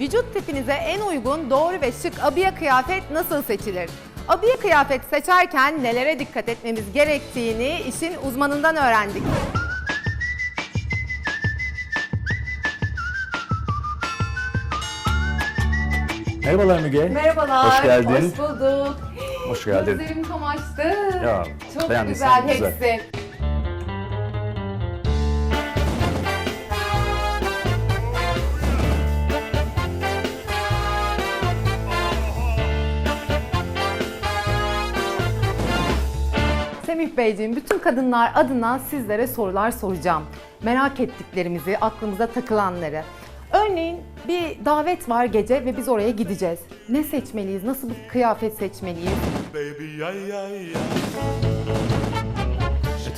Vücut tipinize en uygun doğru ve şık abiye kıyafet nasıl seçilir? Abiye kıyafet seçerken nelere dikkat etmemiz gerektiğini işin uzmanından öğrendik. Merhabalar Müge. Merhabalar. Hoş geldin. Hoş bulduk. Hoş geldin. Gözlerim kamaştı. Ya, Çok güzel güzel. hepsi. Semih Beyciğim, bütün kadınlar adına sizlere sorular soracağım. Merak ettiklerimizi, aklımıza takılanları. Örneğin bir davet var gece ve biz oraya gideceğiz. Ne seçmeliyiz? Nasıl bir kıyafet seçmeliyiz? baby, ay ay ay.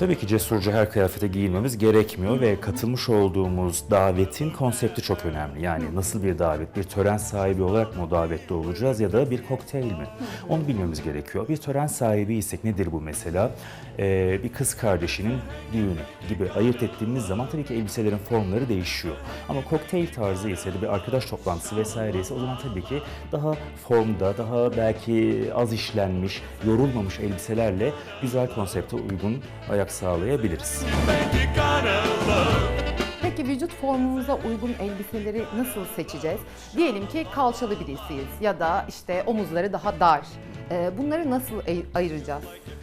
Tabii ki cesurca her kıyafete giyinmemiz gerekmiyor ve katılmış olduğumuz davetin konsepti çok önemli. Yani nasıl bir davet, bir tören sahibi olarak mı davette olacağız ya da bir kokteyl mi? Onu bilmemiz gerekiyor. Bir tören sahibi isek nedir bu mesela? Ee, bir kız kardeşinin düğünü gibi ayırt ettiğimiz zaman tabii ki elbiselerin formları değişiyor. Ama kokteyl tarzı ise da bir arkadaş toplantısı vesaire ise o zaman tabii ki daha formda, daha belki az işlenmiş, yorulmamış elbiselerle güzel konsepte uygun ayak sağlayabiliriz. Peki vücut formumuza uygun elbiseleri nasıl seçeceğiz? Diyelim ki kalçalı birisiyiz ya da işte omuzları daha dar. Ee, Bunları nasıl ay- ayıracağız?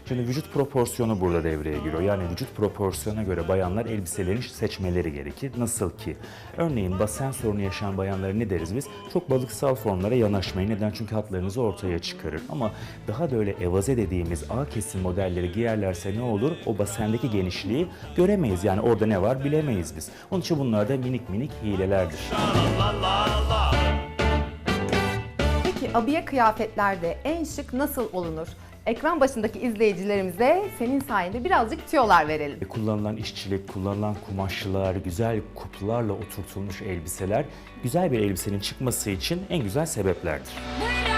Şimdi vücut proporsiyonu burada devreye giriyor. Yani vücut proporsiyona göre bayanlar elbiselerini seçmeleri gerekir. Nasıl ki? Örneğin basen sorunu yaşayan bayanlara ne deriz biz? Çok balıksal formlara yanaşmayın. Neden? Çünkü hatlarınızı ortaya çıkarır. Ama daha böyle evaze dediğimiz A kesim modelleri giyerlerse ne olur? O basendeki genişliği göremeyiz. Yani orada ne var bilemeyiz biz. Onun için bunlar da minik minik hilelerdir. Peki abiye kıyafetlerde en şık nasıl olunur? Ekran başındaki izleyicilerimize senin sayende birazcık tüyolar verelim. E, Kullanılan işçilik, kullanılan kumaşlar, güzel kuplarla oturtulmuş elbiseler güzel bir elbisenin çıkması için en güzel sebeplerdir. Night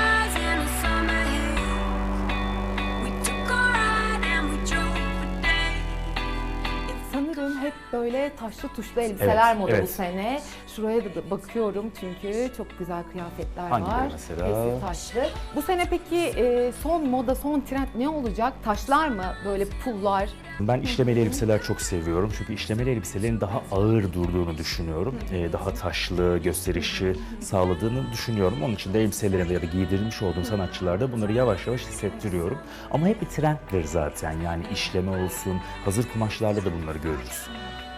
böyle taşlı tuşlu elbiseler Evet, moda bu evet. sene. Şuraya da, bakıyorum çünkü çok güzel kıyafetler Hangileri var. mesela? Hepsi taşlı. Bu sene peki e, son moda, son trend ne olacak? Taşlar mı? Böyle pullar? Ben işlemeli elbiseler çok seviyorum çünkü işlemeli elbiselerin daha ağır durduğunu düşünüyorum. Ee, daha taşlı, gösterişi sağladığını düşünüyorum. Onun için de elbiselerimde ya da giydirilmiş olduğum sanatçılarda bunları yavaş yavaş hissettiriyorum. Ama hep bir trenddir zaten yani işleme olsun, hazır kumaşlarla da bunları görürüz.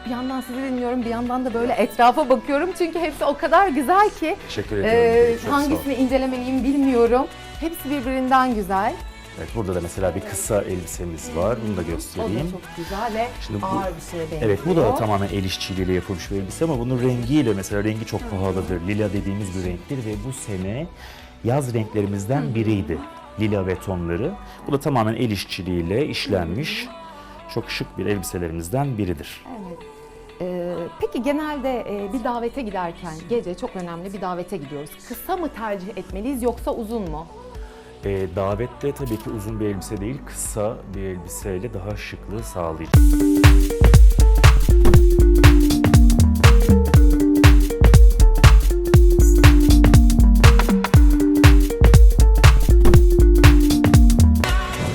Bir yandan sizi dinliyorum, bir yandan da böyle etrafa bakıyorum çünkü hepsi o kadar güzel ki. Teşekkür e, ediyorum. Ol. hangisini incelemeliyim bilmiyorum. Hepsi birbirinden güzel. Evet, burada da mesela bir kısa elbisemiz var. Bunu da O da göstereyim. çok güzel ve Şimdi bu- ağır bir şeye benziyor. Evet bu da tamamen el işçiliğiyle yapılmış bir elbise ama bunun rengiyle mesela rengi çok pahalıdır. Lila dediğimiz bir renktir ve bu sene yaz renklerimizden biriydi. Lila ve tonları. Bu da tamamen el işçiliğiyle işlenmiş. Çok şık bir elbiselerimizden biridir. Evet. Ee, peki genelde e, bir davete giderken gece çok önemli bir davete gidiyoruz. Kısa mı tercih etmeliyiz yoksa uzun mu? Ee, davette tabii ki uzun bir elbise değil, kısa bir elbiseyle daha şıklığı sağlayacak.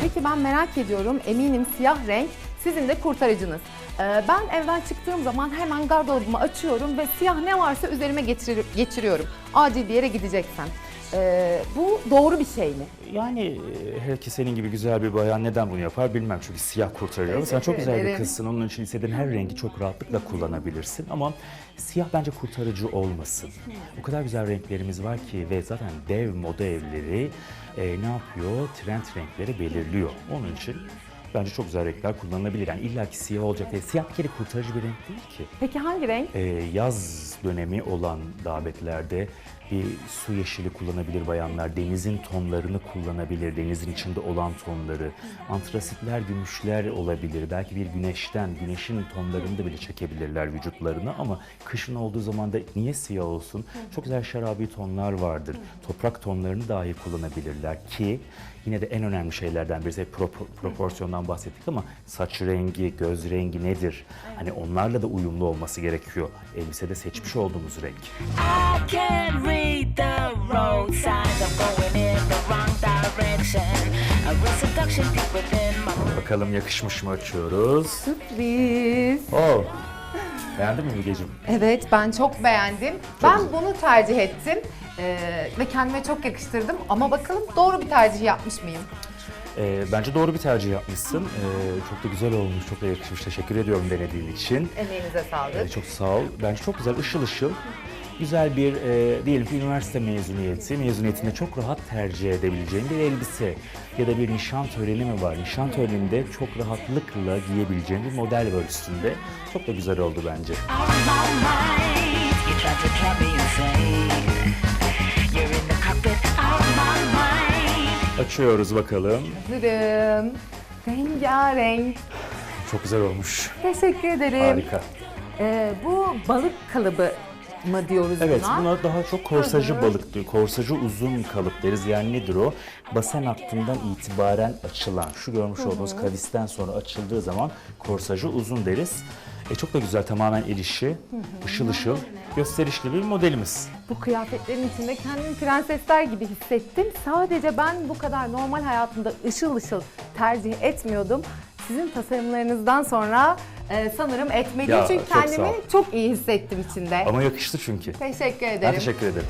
Peki ben merak ediyorum. Eminim siyah renk sizin de kurtarıcınız. Ee, ben evden çıktığım zaman hemen gardırobumu açıyorum ve siyah ne varsa üzerime geçir- geçiriyorum. Acil bir yere gideceksem. Ee, bu doğru bir şey mi? Yani e, herkes senin gibi güzel bir bayan neden bunu yapar bilmem çünkü siyah kurtarıyor. Sen çok güzel bir kızsın. Onun için istediğin her rengi çok rahatlıkla kullanabilirsin. Ama siyah bence kurtarıcı olmasın. O kadar güzel renklerimiz var ki ve zaten dev moda evleri e, ne yapıyor? Trend renkleri belirliyor. Onun için bence çok güzel renkler kullanılabilir. Yani illa ki siyah olacak diye. Siyah bir kere kurtarıcı bir renk değil ki. Peki hangi renk? Ee, yaz dönemi olan davetlerde bir su yeşili kullanabilir bayanlar, denizin tonlarını kullanabilir, denizin içinde olan tonları, antrasitler, gümüşler olabilir, belki bir güneşten, güneşin tonlarını da bile çekebilirler vücutlarına ama kışın olduğu zaman da niye siyah olsun? Çok güzel şarabi tonlar vardır, toprak tonlarını dahi kullanabilirler ki yine de en önemli şeylerden birisi hep propo- proporsiyondan bahsettik ama saç rengi, göz rengi nedir? Hani onlarla da uyumlu olması gerekiyor. Elbisede seçmiş olduğumuz renk. I can't read the road signs. I'm going in the wrong direction. A real seduction deep within my Bakalım yakışmış mı açıyoruz. Sürpriz. Oh. Beğendin mi Mügeciğim? Evet ben çok beğendim. ben bunu tercih ettim. Ee, ve kendime çok yakıştırdım ama bakalım doğru bir tercih yapmış mıyım? Ee, bence doğru bir tercih yapmışsın. Ee, çok da güzel olmuş, çok da yakışmış. Teşekkür ediyorum denediğin için. Emeğinize sağlık. Ee, çok sağ ol. Bence çok güzel, ışıl ışıl. Güzel bir, e, diyelim ki üniversite mezuniyeti, mezuniyetinde çok rahat tercih edebileceğin bir elbise ya da bir nişan töreni mi var? Nişan töreninde çok rahatlıkla giyebileceğin bir model var üstünde. Çok da güzel oldu bence. Açıyoruz bakalım. Hazırım. Rengarenk. Çok güzel olmuş. Teşekkür ederim. Harika. Ee, bu balık kalıbı mı diyoruz Evet, buna? buna daha çok korsajı Hı hı. balık, korsajı uzun kalıp deriz. Yani nedir o? Basen hattından itibaren açılan, şu görmüş olduğunuz kavisten sonra açıldığı zaman korsajı uzun deriz. E çok da güzel, tamamen el işi, ışıl ışıl, gösterişli bir modelimiz. Bu kıyafetlerin içinde kendimi prensesler gibi hissettim. Sadece ben bu kadar normal hayatımda ışıl ışıl tercih etmiyordum. Sizin tasarımlarınızdan sonra e, sanırım etmeliyim Ya, çünkü çok sağ kendimi ol. çok iyi hissettim içinde. Ama yakıştı çünkü. Teşekkür Ben ederim. teşekkür ederim.